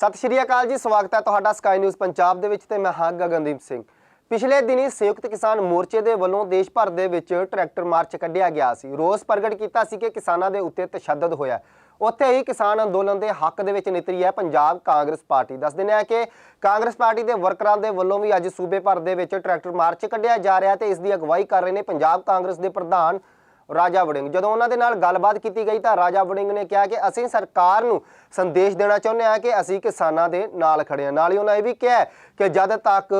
ਸਤਿ ਸ਼੍ਰੀ ਅਕਾਲ ਜੀ, ਸਵਾਗਤ ਹੈ ਤੁਹਾਡਾ ਸਕਾਈ ਨਿਊਜ਼ ਪੰਜਾਬ ਦੇ ਵਿੱਚ ਤੇ ਮੈਂ ਹਾਂ ਗਗਨਦੀਪ ਸਿੰਘ। ਪਿਛਲੇ ਦਿਨੀ ਸੰਯੁਕਤ ਕਿਸਾਨ ਮੋਰਚੇ ਦੇ ਵੱਲੋਂ ਦੇਸ਼ ਭਰ ਦੇ ਵਿੱਚ ਟਰੈਕਟਰ ਮਾਰਚ ਕੱਢਿਆ ਗਿਆ ਸੀ। ਰੋਸ ਪ੍ਰਗਟ ਕੀਤਾ ਸੀ ਕਿ ਕਿਸਾਨਾਂ ਦੇ ਉੱਤੇ ਤਸ਼ੱਦਦ ਹੋਇਆ ਉੱਥੇ ਹੀ ਕਿਸਾਨ ਅੰਦੋਲਨ ਦੇ ਹੱਕ ਦੇ ਵਿੱਚ ਨਿਤਰੀ ਹੈ ਪੰਜਾਬ ਕਾਂਗਰਸ ਪਾਰਟੀ। ਦੱਸ ਦਿੰਦੇ ਆ ਕਿ ਕਾਂਗਰਸ ਪਾਰਟੀ ਦੇ ਵਰਕਰਾਂ ਦੇ ਵੱਲੋਂ ਵੀ ਅੱਜ ਸੂਬੇ ਭਰ ਦੇ ਵਿੱਚ ਟਰੈਕਟਰ ਮਾਰਚ ਕੱਢਿਆ ਜਾ ਰਿਹਾ ਤੇ ਇਸ ਦੀ ਅਗਵਾਈ ਕਰ ਰਹੇ ਨੇ ਪੰਜਾਬ ਕਾਂਗਰਸ ਦੇ ਪ੍ਰਧਾਨ ਰਾਜਾ ਵੜਿੰਗ। ਜਦੋਂ ਉਹਨਾਂ ਦੇ ਨਾਲ ਗੱਲਬਾਤ ਕੀਤੀ ਗਈ ਤਾਂ ਰਾਜਾ ਵੜਿੰਗ ਨੇ ਕਿਹਾ ਕਿ ਅਸੀਂ ਸਰਕਾਰ ਨੂੰ ਸੰਦੇਸ਼ ਦੇਣਾ ਚਾਹੁੰਦੇ ਹਾਂ ਕਿ ਅਸੀਂ ਕਿਸਾਨਾਂ ਦੇ ਨਾਲ ਖੜੇ ਹਾਂ। ਨਾਲ ਹੀ ਉਹਨਾਂ ਇਹ ਵੀ ਕਿਹਾ ਕਿ ਜਦ ਤੱਕ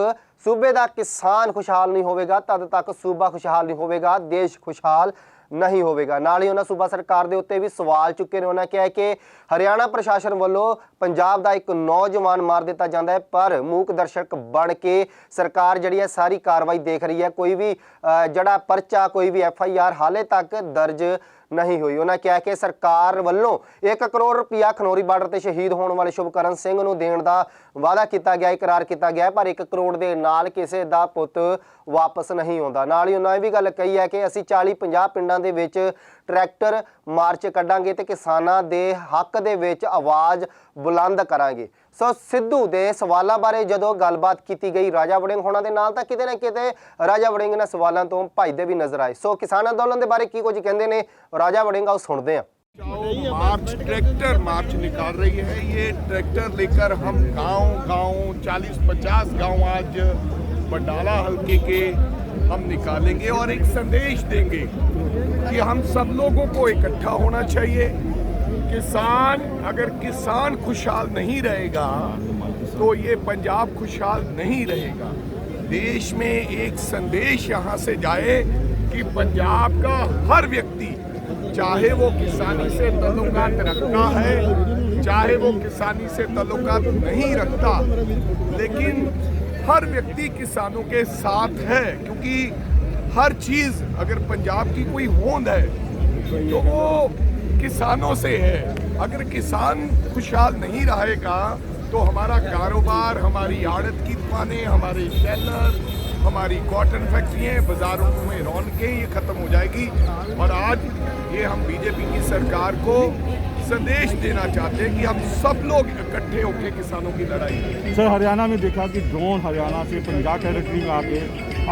ਸੂਬੇ ਦਾ ਕਿਸਾਨ ਖੁਸ਼ਹਾਲ ਨਹੀਂ ਹੋਵੇਗਾ, ਤਦ ਤੱਕ ਸੂਬਾ ਖੁਸ਼ਹਾਲ ਨਹੀਂ ਹੋਵੇਗਾ, ਦੇਸ਼ ਖੁਸ਼ਹਾਲ ਨਹੀਂ ਹੋਵੇਗਾ। ਨਾਲ ਹੀ ਉਹਨਾਂ ਸੂਬਾ ਸਰਕਾਰ ਦੇ ਉੱਤੇ ਵੀ ਸਵਾਲ ਚੁੱਕੇ ਨੇ। ਉਹਨਾਂ ਕਿਹਾ ਕਿ ਹਰਿਆਣਾ ਪ੍ਰਸ਼ਾਸਨ ਵੱਲੋਂ ਪੰਜਾਬ ਦਾ ਇੱਕ ਨੌਜਵਾਨ ਮਾਰ ਦਿੱਤਾ ਜਾਂਦਾ ਹੈ, ਪਰ ਮੂਕ ਦਰਸ਼ਕ ਬਣ ਕੇ ਸਰਕਾਰ ਜਿਹੜੀ ਹੈ ਸਾਰੀ ਕਾਰਵਾਈ ਦੇਖ ਰਹੀ ਹੈ। ਕੋਈ ਵੀ ਜਿਹੜਾ ਪਰਚਾ, ਕੋਈ ਵੀ ਐਫ ਆਈ ਆਰ ਹਾਲੇ ਤੱਕ ਦਰਜ ਨਹੀਂ ਹੋਈ। ਉਹਨਾਂ ਕਿਹਾ ਕਿ ਸਰਕਾਰ ਵੱਲੋਂ 1 ਕਰੋੜ ਰੁਪਇਆ ਖਨੌਰੀ ਬਾਰਡਰ ਤੇ ਸ਼ਹੀਦ ਹੋਣ ਵਾਲੇ ਸ਼ੁਭਕਰਨ ਸਿੰਘ ਨੂੰ ਦੇਣ ਦਾ ਵਾਅਦਾ ਕੀਤਾ ਗਿਆ, ਇਕਰਾਰ ਕੀਤਾ ਗਿਆ ਪਰ 1 ਕਰੋੜ ਦੇ ਨਾਲ ਕਿਸੇ ਦਾ ਪੁੱਤ ਵਾਪਸ ਨਹੀਂ ਆਉਂਦਾ। ਨਾਲ ਹੀ ਉਹਨਾਂ ਇਹ ਵੀ ਗੱਲ ਕਹੀ ਹੈ ਕਿ ਅਸੀਂ 40 50 ਪਿੰਡਾਂ ਦੇ ਵਿੱਚ ਟਰੈਕਟਰ ਮਾਰਚ ਕੱਢਾਂਗੇ ਤੇ ਕਿਸਾਨਾਂ ਦੇ ਹੱਕ ਦੇ ਵਿੱਚ ਆਵਾਜ਼ ਬੁਲੰਦ ਕਰਾਂਗੇ ਸੋ ਸਿੱਧੂ ਦੇ ਸਵਾਲਾਂ ਬਾਰੇ ਜਦੋਂ ਗੱਲਬਾਤ ਕੀਤੀ ਗਈ ਰਾਜਾ ਵੜਿੰਗ ਹੋਣਾ ਦੇ ਨਾਲ ਤਾਂ ਕਿਤੇ ਨਾ ਕਿਤੇ ਰਾਜਾ ਵੜਿੰਗ ਨੇ ਸਵਾਲਾਂ ਤੋਂ ਭੱਜਦੇ ਵੀ ਨਜ਼ਰ ਆਏ ਸੋ ਕਿਸਾਨ ਅੰਦੋਲਨ ਦੇ ਬਾਰੇ ਕੀ ਕੁਝ ਕਹਿੰਦੇ ਨੇ ਰਾਜਾ वड़िंग आओ सुनते हैं जाओ मार्च ट्रैक्टर मार्च निकाल रही है ये ट्रैक्टर लेकर हम गांव गांव 40-50 गांव आज बडाला हल्के के हम निकालेंगे और एक संदेश देंगे कि हम सब लोगों को इकट्ठा होना चाहिए। किसान, अगर किसान खुशहाल नहीं रहेगा तो ये पंजाब खुशहाल नहीं रहेगा। देश में एक संदेश यहाँ से जाए कि पंजाब का हर व्यक्ति, चाहे वो किसानी से तल्लुकात रखता है, चाहे वो किसानी से तल्लुकात नहीं रखता, लेकिन हर व्यक्ति किसानों के साथ है, क्योंकि हर चीज़ अगर पंजाब की कोई होंद है तो वो किसानों से है। अगर किसान खुशहाल नहीं रहेगा तो हमारा कारोबार, हमारी आड़त की दुकानें, हमारे शेलर, हमारी कॉटन फैक्ट्रियाँ बाजारों में रौनकें, ये खत्म हो जाएगी। और आज ये हम बीजेपी की सरकार को संदेश देना चाहते हैं कि हम सब लोग इकट्ठे होकर किसानों की लड़ाई सर हरियाणा में देखा कि ड्रोन हरियाणा से पंजाब टेरिटरी में आके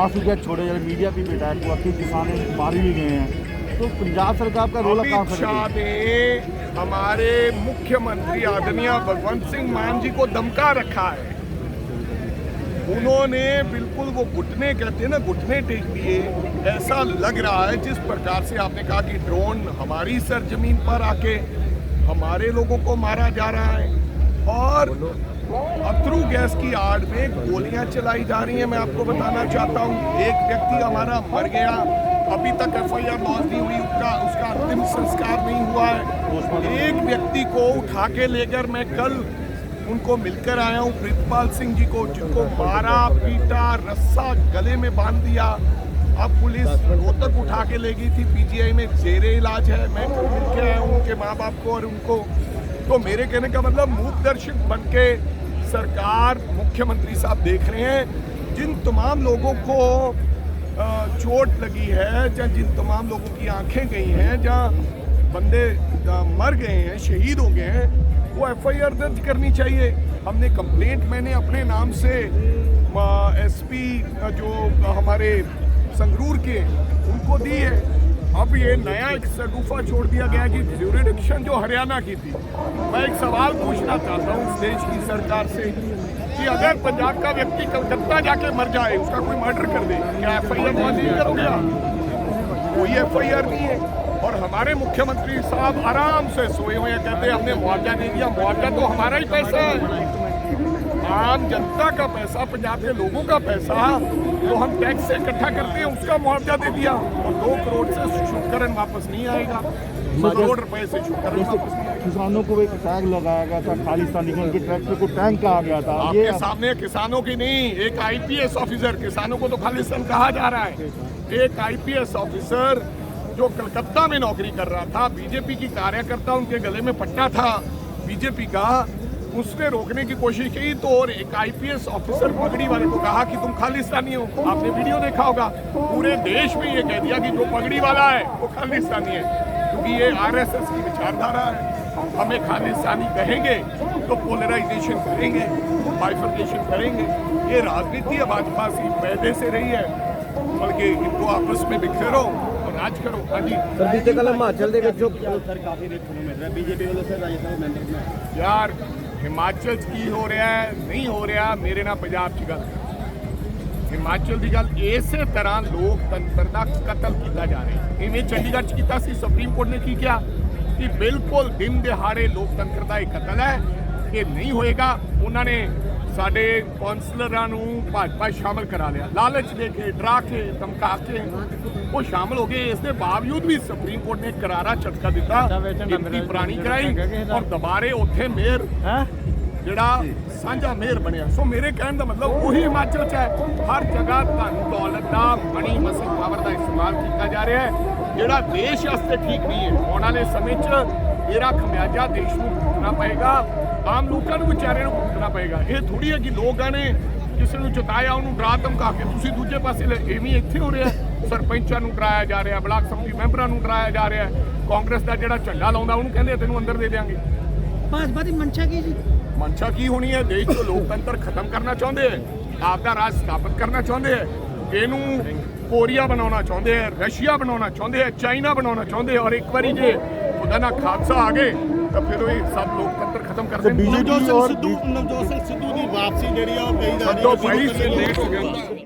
आँसू गैस छोड़े जा मीडिया पे भी अटैक हुआ कि किसान मारे भी गए हैं। तो पंजाब सरकार का रोल अमित शाह ने हमारे मुख्यमंत्री आदरणीय भगवंत सिंह मान जी को दमका रखा है। उन्होंने बिल्कुल वो घुटने कहते हैं ना घुटने टेक दिए। ऐसा लग रहा है जिस प्रकार से आपने कहा कि ड्रोन हमारी सरजमीन पर आके हमारे लोगों को मारा जा रहा है। और अथरू गैस की आड़ में गोलियाँ चलाई जा रही हैं मैं आपको बताना चाहता हूँ। एक व्यक्ति हमारा मर गया। अभी तक एफ़ आई आर लॉन्च नहीं हुई उसका उसका अंतिम संस्कार नहीं हुआ है। एक व्यक्ति को उठा के लेकर मैं कल उनको मिलकर आया हूँ प्रीतपाल सिंह जी को जिनको मारा पीटा रस्सा गले में बाँध दिया। अब पुलिस रोहतक उठा के ले गई थी। पीजीआई में जेरे इलाज है। मैं कल मिल के आया हूँ, उनके माँ बाप को और उनको। तो मेरे कहने का मतलब मूक दर्शक बन के सरकार, मुख्यमंत्री साहब देख रहे हैं, जिन तमाम लोगों को चोट लगी है, या जिन तमाम लोगों की आँखें गई हैं जहाँ बंदे मर गए हैं, शहीद हो गए हैं, वो एफ़ आई आर दर्ज करनी चाहिए। हमने कंप्लेंट मैंने अपने नाम से एसपी जो हमारे संगरूर के, उनको दी है। अब ये नया एक सगुफा छोड़ दिया गया कि ज्यूरिडिक्शन जो हरियाणा की थी। मैं एक सवाल पूछना चाहता हूँ इस देश की सरकार से कि अगर पंजाब का व्यक्ति कलकत्ता जाके मर जाए, उसका कोई मर्डर कर दे, क्या एफ़ आई आर नहीं करोगे कोई एफ़ आई आर नहीं है। और हमारे मुख्यमंत्री साहब आराम से सोए हुए कहते हैं, हमने मुआवजा नहीं दिया, मुआवजा तो हमारा ही पैसा है। आम जनता का पैसा पंजाब के लोगों का पैसा जो हम टैक्स से इकट्ठा करते हैं उसका मुआवजा दे दिया। और दो करोड़ से शुभकरण वापस नहीं आएगा। करोड़ रुपए से शुभकरण वापस किसानों को एक टैग लगाया गया था खालिस्तानी उनके ट्रैक्टर को टैंक कहा गया था। ये आपके सामने किसानों की नहीं एक आईपीएस ऑफिसर किसानों को तो खालिस्तान कहा जा रहा है। एक आईपीएस ऑफिसर जो कलकत्ता में नौकरी कर रहा था बीजेपी की कार्यकर्ता उनके गले में पट्टा था। बीजेपी का उसने रोकने की कोशिश की तो और एक आईपीएस ऑफिसर पगड़ी वाले को कहा कि तुम खालिस्तानी हो आपने वीडियो देखा होगा पूरे देश में ये कह दिया कि जो पगड़ी वाला है वो खालिस्तानी है क्योंकि ये आरएसएस की विचारधारा है हमें खालिस्तानी कहेंगे तो पोलराइजेशन करेंगे बाइफर्केशन करेंगे ये राजनीति है भाजपा से पैदे से रही है बल्कि इनको आपस में बिखरो और राज करो हाँ जी ਸਰ ਬੀਤੇ ਕੱਲ ਹਿਮਾਚਲ ਦੇ ਵਿੱਚ ਜੋ ਸਰ ਕਾਫੀ ਦੇਖਣ ਨੂੰ ਮਿਲ ਰਿਹਾ ਬੀਜੇਪੀ ਵੱਲੋਂ ਸਰ ਰਾਜ ਸਭਾ ਮੈਂਬਰ ਬਣਾਇਆ ਯਾਰ ਹਿਮਾਚਲ 'ਚ ਕੀ ਹੋ ਰਿਹਾ ਹੈ? ਨਹੀਂ ਹੋ ਰਿਹਾ, ਮੇਰੇ ਨਾਲ ਪੰਜਾਬ 'ਚ ਗੱਲ ਹਿਮਾਚਲ ਦੀ ਗੱਲ ਇਸੇ ਤਰ੍ਹਾਂ ਲੋਕਤੰਤਰ ਦਾ ਕਤਲ ਕੀਤਾ ਜਾ ਰਿਹਾ ਹੈ। ਇਵੇਂ ਚੰਡੀਗੜ੍ਹ 'ਚ ਕੀਤਾ ਸੀ, ਸੁਪਰੀਮ ਕੋਰਟ ਨੇ ਕੀ ਕਿਹਾ? ਕਿ ਬਿਲਕੁਲ ਦਿਨ ਦਿਹਾੜੇ ਲੋਕਤੰਤਰ ਦਾ ਇਹ ਕਤਲ ਹੈ, ਇਹ ਨਹੀਂ ਹੋਏਗਾ। ਉਹਨਾਂ ਨੇ ਸਾਡੇ ਕੌਂਸਲਰਾਂ ਨੂੰ ਭਾਜਪਾ ਸ਼ਾਮਲ ਕਰਾ ਲਿਆ। ਲਾਲਚ ਦੇ ਕੇ ਡਰਾ ਕੇ ਧਮਕਾ ਕੇ ਉਹ ਸ਼ਾਮਲ ਹੋ ਗਏ। ਇਸ ਦੇ ਬਾਵਜੂਦ ਵੀ ਸੁਪਰੀਮ ਕੋਰਟ ਨੇ ਕਰਾਰਾ ਝਟਕਾ ਦਿੱਤਾ। ਗਿਣਤੀ ਪੁਰਾਣੀ ਕਰਾਈ ਔਰ ਦੁਬਾਰੇ ਉੱਥੇ ਮੇਅਰ ਜਿਹੜਾ ਸਾਂਝਾ ਮੇਅਰ ਬਣਿਆ। ਸੋ ਮੇਰੇ ਕਹਿਣ ਦਾ ਮਤਲਬ ਉਹੀ ਹਿਮਾਚਲ ਚ ਹੈ। ਹਰ ਜਗ੍ਹਾ ਧਨ ਦੌਲਤ ਦਾ ਮਣੀ ਮਸਲ ਪਾਵਰ ਦਾ ਇਸਤੇਮਾਲ ਕੀਤਾ ਜਾ ਰਿਹਾ ਹੈ। ਜਿਹੜਾ ਦੇਸ਼ ਵਾਸਤੇ ਠੀਕ ਨਹੀਂ ਹੈ ਆਉਣ ਵਾਲੇ ਸਮੇਂ 'ਚ ਇਹਦਾ ਖਮਿਆਜਾ ਦੇਸ਼ ਨੂੰ ਭੁਗਤਣਾ ਪਏਗਾ। ਆਮ ਲੋਕਾਂ ਨੂੰ ਵਿਚਾਰਿਆਂ ਨੂੰ ਭੁਗਤਣਾ ਪਏਗਾ। ਇਹ ਥੋੜੀ ਹੈ ਕਿ ਲੋਕਾਂ ਨੇ ਕਿਸੇ ਨੂੰ ਚੁਤਾਇਆ ਉਹਨੂੰ ਡਰਾ ਧਮਕਾ ਕੇ ਤੁਸੀਂ ਦੂਜੇ ਪਾਸੇ ਲੈ ਇਹ ਵੀ ਇੱਥੇ ਹੋ ਰਿਹਾ। ਸਰਪੰਚਾਂ ਨੂੰ ਡਰਾਇਆ ਜਾ ਰਿਹਾ ਬਲਾਕ ਸੰਮਤੀ ਮੈਂਬਰਾਂ ਨੂੰ ਡਰਾਇਆ ਜਾ ਰਿਹਾ। ਕਾਂਗਰਸ ਦਾ ਜਿਹੜਾ ਝੰਡਾ ਲਾਉਂਦਾ ਉਹਨੂੰ ਕਹਿੰਦੇ ਤੈਨੂੰ ਅੰਦਰ ਦੇ ਦਿਆਂਗੇ। ਭਾਜਪਾ ਦੀ ਮਨਸ਼ਾ ਕੀ ਜੀ? ਮਨਸ਼ਾ ਕੀ ਹੋਣੀ ਹੈ? ਦੇਸ਼ ਤੋਂ ਲੋਕਤੰਤਰ ਖਤਮ ਕਰਨਾ ਚਾਹੁੰਦੇ ਹੈ ਆਪ ਦਾ ਰਾਜ ਸਥਾਪਿਤ ਕਰਨਾ ਚਾਹੁੰਦੇ ਹੈ ਇਹਨੂੰ ਕੋਰੀਆ ਬਣਾਉਣਾ ਚਾਹੁੰਦੇ ਹੈ ਰਸ਼ੀਆ ਬਣਾਉਣਾ ਚਾਹੁੰਦੇ ਹੈ ਚਾਈਨਾ ਬਣਾਉਣਾ ਚਾਹੁੰਦੇ ਹੈ। ਔਰ ਇੱਕ ਵਾਰੀ ਜੇ ਉਹਦਾ ਨਾ ਖਾਦਸਾ ਆ ਗਏ ਤਾਂ ਫਿਰ ਉਹ ਇਹ ਸਭ ਲੋਕਤੰਤਰ ਖਤਮ ਕਰ ਦੇਣਗੇ BJP ਨਵਜੋਤ ਸਿੰਘ ਔਰ ਸਿੱਧੂ ਨਵਜੋਤ ਸਿੰਘ ਸਿੱਧੂ ਦੀ ਵਾਪਸੀ ਜਿਹੜੀ ਆ ਉਹ ਕਹੀ ਜਾ ਰਹੀ ਛੱਡੋ ਹੈ ਭਾਈ ਸ਼ੁਰੂ ਕਰੀਏ। ਲੇਟ ਹੋ ਗਿਆ